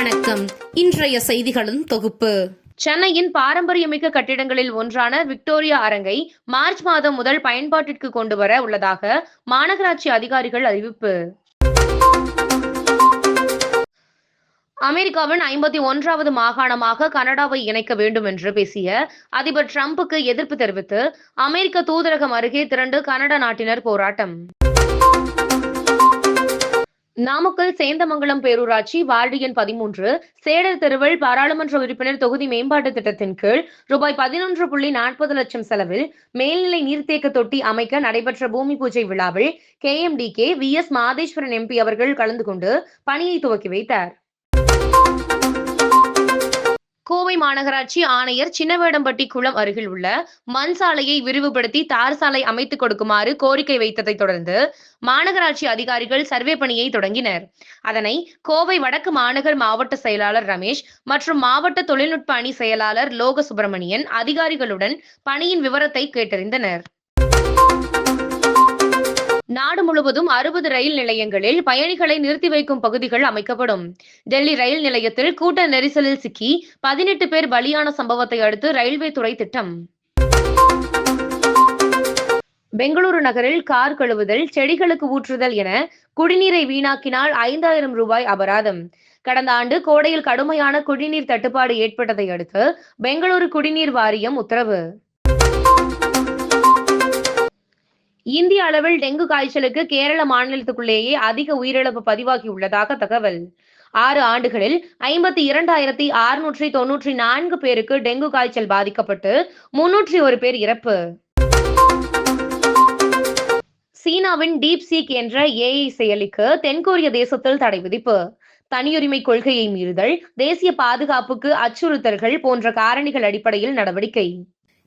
இன்றைய செய்திகளின் தொகுப்பு. சென்னையின் பாரம்பரியமிக்க கட்டிடங்களில் ஒன்றான விக்டோரியா அரங்கை மார்ச் மாதம் முதல் பயன்பாட்டிற்கு கொண்டு வர உள்ளதாக மாநகராட்சி அதிகாரிகள் அறிவிப்பு. அமெரிக்காவின் ஐம்பத்தி ஒன்றாவது மாகாணமாக கனடாவை இணைக்க வேண்டும் என்று பேசிய அதிபர் டிரம்புக்கு எதிர்ப்பு தெரிவித்து அமெரிக்க தூதரகம் அருகே திரண்டு கனடா நாட்டினர் போராட்டம். நாமக்கல் சேந்தமங்கலம் பேரூராட்சி வார்டு எண் பதிமூன்று சேடர் தெருவில் பாராளுமன்ற உறுப்பினர் தொகுதி மேம்பாட்டு திட்டத்தின் கீழ் ரூபாய் பதினொன்று புள்ளி நாற்பது லட்சம் செலவில் மேல்நிலை நீர்த்தேக்க தொட்டி அமைக்க நடைபெற்ற பூமி பூஜை விழாவில் K M D K V S Matheswaran MP அவர்கள் கலந்து கொண்டு பணியை துவக்கி வைத்தார். கோவை மாநகராட்சி ஆணையர் சின்னவேடம்பட்டி குளம் அருகில் உள்ள மண் சாலையை விரிவுபடுத்தி தார் சாலை அமைத்துக் கொடுக்குமாறு கோரிக்கை வைத்ததை தொடர்ந்து மாநகராட்சி அதிகாரிகள் சர்வே பணியை தொடங்கினர். அதனை கோவை வடக்கு மாநகர் மாவட்ட செயலாளர் ரமேஷ் மற்றும் மாவட்ட தொழில்நுட்ப அணி செயலாளர் லோக சுப்பிரமணியன் அதிகாரிகளுடன் பணியின் விவரத்தை கேட்டறிந்தனர். நாடு முழுவதும் அறுபது ரயில் நிலையங்களில் பயணிகளை நிறுத்தி வைக்கும் பகுதிகள் அமைக்கப்படும். டெல்லி ரயில் நிலையத்தில் கூட்ட நெரிசலில் சிக்கி பதினெட்டு பேர் பலியான சம்பவத்தை அடுத்து ரயில்வே துறை திட்டம். பெங்களூரு நகரில் கார் கழுவுதல் செடிகளுக்கு ஊற்றுதல் என குடிநீரை வீணாக்கினால் ஐந்தாயிரம் ரூபாய் அபராதம். கடந்த ஆண்டு கோடையில் கடுமையான குடிநீர் தட்டுப்பாடு ஏற்பட்டதை அடுத்து பெங்களூரு குடிநீர் வாரியம் உத்தரவு. இந்திய அளவில் டெங்கு காய்ச்சலுக்கு கேரள மாநிலத்துக்குள்ளேயே அதிக உயிரிழப்பு பதிவாகி உள்ளதாக தகவல். ஆறு ஆண்டுகளில் ஐம்பத்தி இரண்டாயிரத்தி அறுநூற்றி தொன்னூற்றி நான்கு பேருக்கு டெங்கு காய்ச்சல் பாதிக்கப்பட்டு முன்னூற்றி ஒரு பேர் இறப்பு. சீனாவின் டீப் சீக் என்ற ஏஐ செயலிக்கு தென்கொரிய தேசத்தில் தடை விதிப்பு. தனியுரிமை கொள்கையை மீறுதல் தேசிய பாதுகாப்புக்கு அச்சுறுத்தல்கள் போன்ற காரணிகள் அடிப்படையில் நடவடிக்கை.